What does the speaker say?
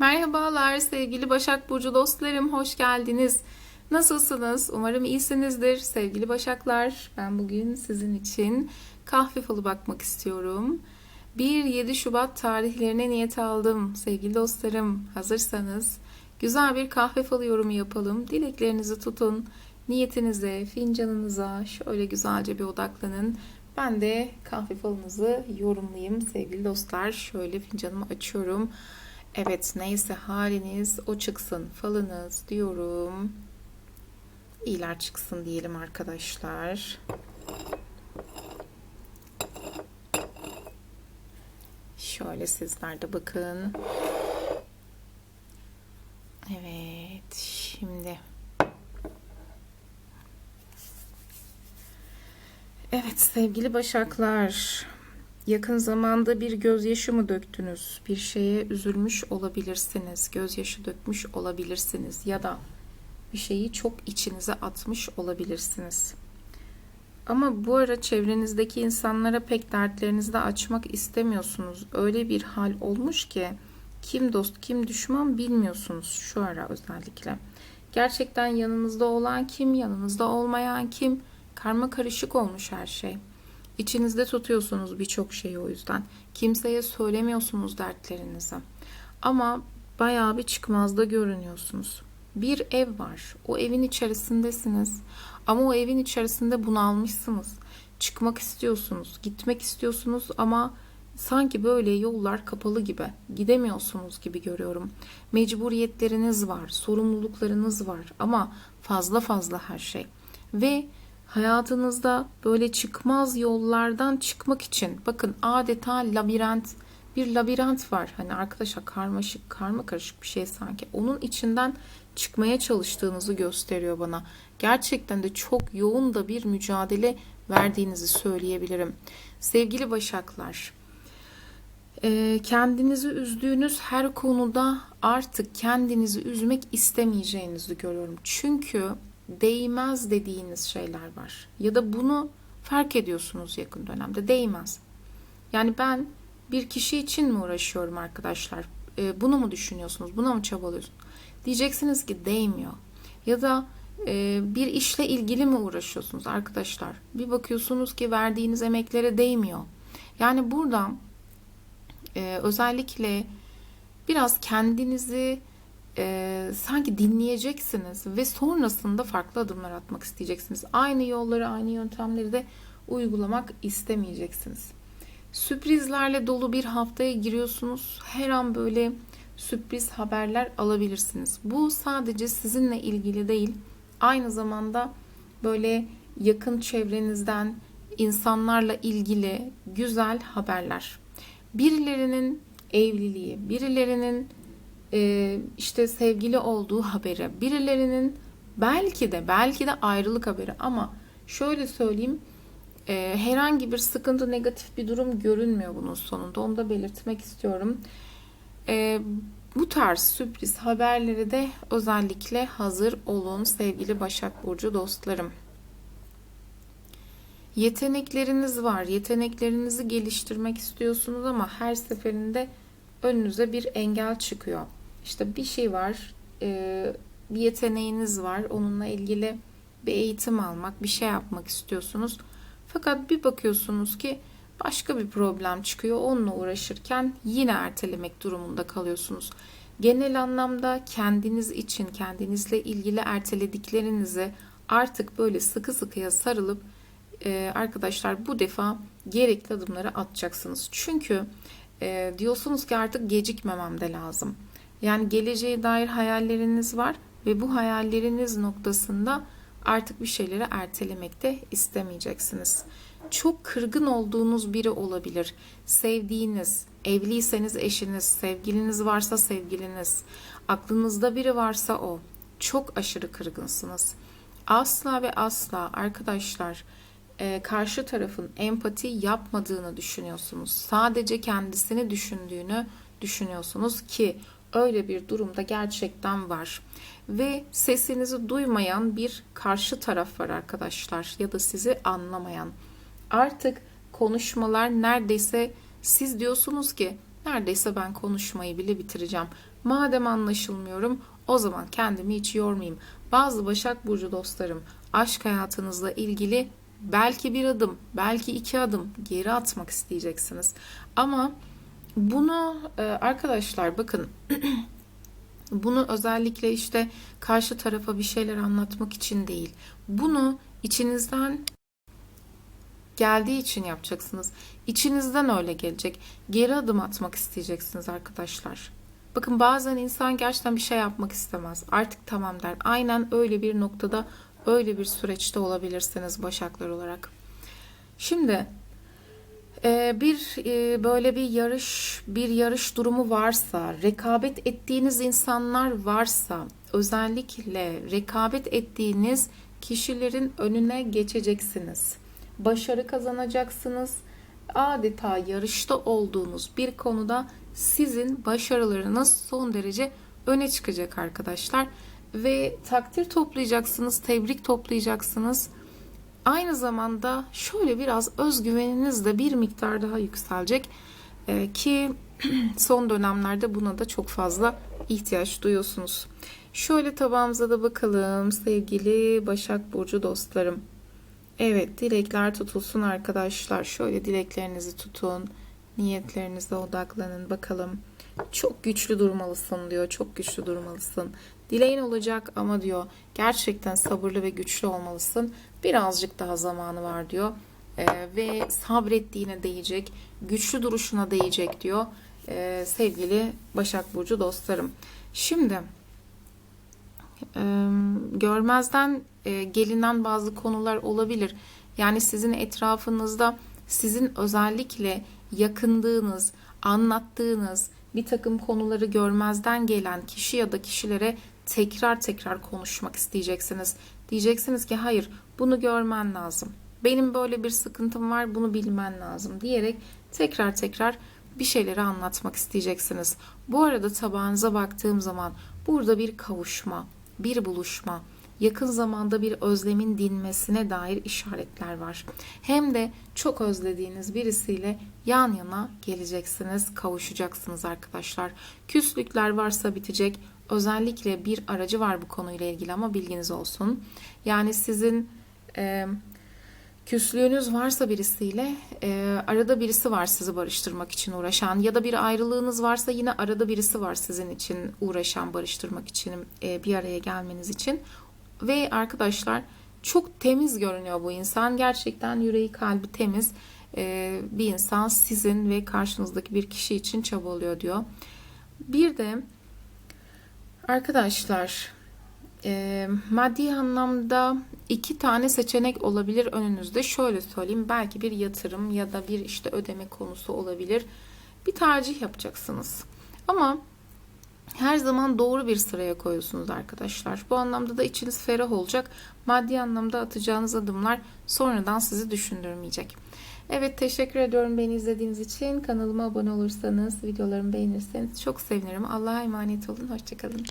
Merhabalar sevgili Başak Burcu dostlarım, hoş geldiniz. Nasılsınız? Umarım iyisinizdir sevgili Başaklar. Ben bugün sizin için kahve falı bakmak istiyorum. 1-7 Şubat tarihlerine niyet aldım sevgili dostlarım. Hazırsanız güzel bir kahve falı yorumu yapalım. Dileklerinizi tutun, niyetinize, fincanınıza şöyle güzelce bir odaklanın. Ben de kahve falınızı yorumlayayım sevgili dostlar. Şöyle fincanımı açıyorum. Evet neyse haliniz o çıksın falınız diyorum. İyiler çıksın diyelim arkadaşlar. Şöyle sizler de bakın. Evet şimdi. Evet sevgili başaklar. Yakın zamanda bir gözyaşı mı döktünüz? Bir şeye üzülmüş olabilirsiniz. Gözyaşı dökmüş olabilirsiniz. Ya da bir şeyi çok içinize atmış olabilirsiniz. Ama bu ara çevrenizdeki insanlara pek dertlerinizi de açmak istemiyorsunuz. Öyle bir hal olmuş ki kim dost kim düşman bilmiyorsunuz şu ara özellikle. Gerçekten yanınızda olan kim, yanınızda olmayan kim karma karışık olmuş her şey. İçinizde tutuyorsunuz birçok şeyi o yüzden. Kimseye söylemiyorsunuz dertlerinizi. Ama bayağı bir çıkmazda görünüyorsunuz. Bir ev var. O evin içerisindesiniz. Ama o evin içerisinde bunalmışsınız. Çıkmak istiyorsunuz, gitmek istiyorsunuz ama sanki böyle yollar kapalı gibi, gidemiyorsunuz gibi görüyorum. Mecburiyetleriniz var, sorumluluklarınız var ama fazla fazla her şey. Ve hayatınızda böyle çıkmaz yollardan çıkmak için bakın adeta labirent bir labirent var. Hani arkadaşlar karmaşık, karma karışık bir şey sanki. Onun içinden çıkmaya çalıştığınızı gösteriyor bana. Gerçekten de çok yoğun da bir mücadele verdiğinizi söyleyebilirim. Sevgili Başaklar, e, kendinizi üzdüğünüz her konuda artık kendinizi üzmek istemeyeceğinizi görüyorum. Çünkü değmez dediğiniz şeyler var. Ya da bunu fark ediyorsunuz yakın dönemde. Değmez. Yani ben bir kişi için mi uğraşıyorum arkadaşlar? E, bunu mu düşünüyorsunuz? Buna mı çabalıyorsunuz? Diyeceksiniz ki değmiyor. Ya da e, bir işle ilgili mi uğraşıyorsunuz arkadaşlar? Bir bakıyorsunuz ki verdiğiniz emeklere değmiyor. Yani burada e, özellikle biraz kendinizi e, sanki dinleyeceksiniz ve sonrasında farklı adımlar atmak isteyeceksiniz. Aynı yolları, aynı yöntemleri de uygulamak istemeyeceksiniz. Sürprizlerle dolu bir haftaya giriyorsunuz. Her an böyle sürpriz haberler alabilirsiniz. Bu sadece sizinle ilgili değil. Aynı zamanda böyle yakın çevrenizden insanlarla ilgili güzel haberler. Birilerinin evliliği, birilerinin e, işte sevgili olduğu haberi, birilerinin belki de belki de ayrılık haberi ama şöyle söyleyeyim e, herhangi bir sıkıntı negatif bir durum görünmüyor bunun sonunda onu da belirtmek istiyorum. E, bu tarz sürpriz haberleri de özellikle hazır olun sevgili Başak Burcu dostlarım. Yetenekleriniz var. Yeteneklerinizi geliştirmek istiyorsunuz ama her seferinde önünüze bir engel çıkıyor. İşte bir şey var, e, bir yeteneğiniz var. Onunla ilgili bir eğitim almak, bir şey yapmak istiyorsunuz. Fakat bir bakıyorsunuz ki başka bir problem çıkıyor. Onunla uğraşırken yine ertelemek durumunda kalıyorsunuz. Genel anlamda kendiniz için, kendinizle ilgili ertelediklerinizi artık böyle sıkı sıkıya sarılıp e, arkadaşlar bu defa gerekli adımları atacaksınız. Çünkü e, diyorsunuz ki artık gecikmemem de lazım. Yani geleceğe dair hayalleriniz var ve bu hayalleriniz noktasında artık bir şeyleri ertelemekte istemeyeceksiniz. Çok kırgın olduğunuz biri olabilir. Sevdiğiniz, evliyseniz eşiniz, sevgiliniz varsa sevgiliniz, aklınızda biri varsa o. Çok aşırı kırgınsınız. Asla ve asla arkadaşlar e, karşı tarafın empati yapmadığını düşünüyorsunuz. Sadece kendisini düşündüğünü düşünüyorsunuz ki öyle bir durumda gerçekten var. Ve sesinizi duymayan bir karşı taraf var arkadaşlar ya da sizi anlamayan. Artık konuşmalar neredeyse siz diyorsunuz ki neredeyse ben konuşmayı bile bitireceğim. Madem anlaşılmıyorum o zaman kendimi hiç yormayayım. Bazı Başak Burcu dostlarım aşk hayatınızla ilgili belki bir adım, belki iki adım geri atmak isteyeceksiniz. Ama bunu e, arkadaşlar bakın bunu özellikle işte karşı tarafa bir şeyler anlatmak için değil. Bunu içinizden geldiği için yapacaksınız. İçinizden öyle gelecek. Geri adım atmak isteyeceksiniz arkadaşlar. Bakın bazen insan gerçekten bir şey yapmak istemez. Artık tamam der. Aynen öyle bir noktada, öyle bir süreçte olabilirsiniz başaklar olarak. Şimdi bir e, böyle bir yarış, bir yarış durumu varsa, rekabet ettiğiniz insanlar varsa, özellikle rekabet ettiğiniz kişilerin önüne geçeceksiniz. Başarı kazanacaksınız. Adeta yarışta olduğunuz bir konuda sizin başarılarınız son derece öne çıkacak arkadaşlar ve takdir toplayacaksınız, tebrik toplayacaksınız. Aynı zamanda şöyle biraz özgüveniniz de bir miktar daha yükselecek Ee, ki son dönemlerde buna da çok fazla ihtiyaç duyuyorsunuz. Şöyle tabağımıza da bakalım sevgili Başak Burcu dostlarım. Evet dilekler tutulsun arkadaşlar. Şöyle dileklerinizi tutun. Niyetlerinize odaklanın bakalım. Çok güçlü durmalısın diyor. Çok güçlü durmalısın. Dileğin olacak ama diyor gerçekten sabırlı ve güçlü olmalısın. Birazcık daha zamanı var diyor. Ee, ve sabrettiğine değecek. Güçlü duruşuna değecek diyor. Ee, sevgili Başak Burcu dostlarım. Şimdi e, görmezden e, gelinen bazı konular olabilir. Yani sizin etrafınızda sizin özellikle yakındığınız, anlattığınız bir takım konuları görmezden gelen kişi ya da kişilere tekrar tekrar konuşmak isteyeceksiniz. Diyeceksiniz ki hayır bunu görmen lazım. Benim böyle bir sıkıntım var bunu bilmen lazım diyerek tekrar tekrar bir şeyleri anlatmak isteyeceksiniz. Bu arada tabağınıza baktığım zaman burada bir kavuşma, bir buluşma, yakın zamanda bir özlemin dinmesine dair işaretler var. Hem de çok özlediğiniz birisiyle yan yana geleceksiniz, kavuşacaksınız arkadaşlar. Küslükler varsa bitecek. Özellikle bir aracı var bu konuyla ilgili ama bilginiz olsun. Yani sizin e, küslüğünüz varsa birisiyle e, arada birisi var sizi barıştırmak için uğraşan ya da bir ayrılığınız varsa yine arada birisi var sizin için uğraşan barıştırmak için e, bir araya gelmeniz için ve arkadaşlar çok temiz görünüyor bu insan gerçekten yüreği kalbi temiz e, bir insan sizin ve karşınızdaki bir kişi için çabalıyor diyor bir de arkadaşlar e, maddi anlamda iki tane seçenek olabilir önünüzde. Şöyle söyleyeyim belki bir yatırım ya da bir işte ödeme konusu olabilir. Bir tercih yapacaksınız. Ama her zaman doğru bir sıraya koyuyorsunuz arkadaşlar. Bu anlamda da içiniz ferah olacak. Maddi anlamda atacağınız adımlar sonradan sizi düşündürmeyecek. Evet teşekkür ediyorum beni izlediğiniz için. Kanalıma abone olursanız, videolarımı beğenirseniz çok sevinirim. Allah'a emanet olun. Hoşçakalın.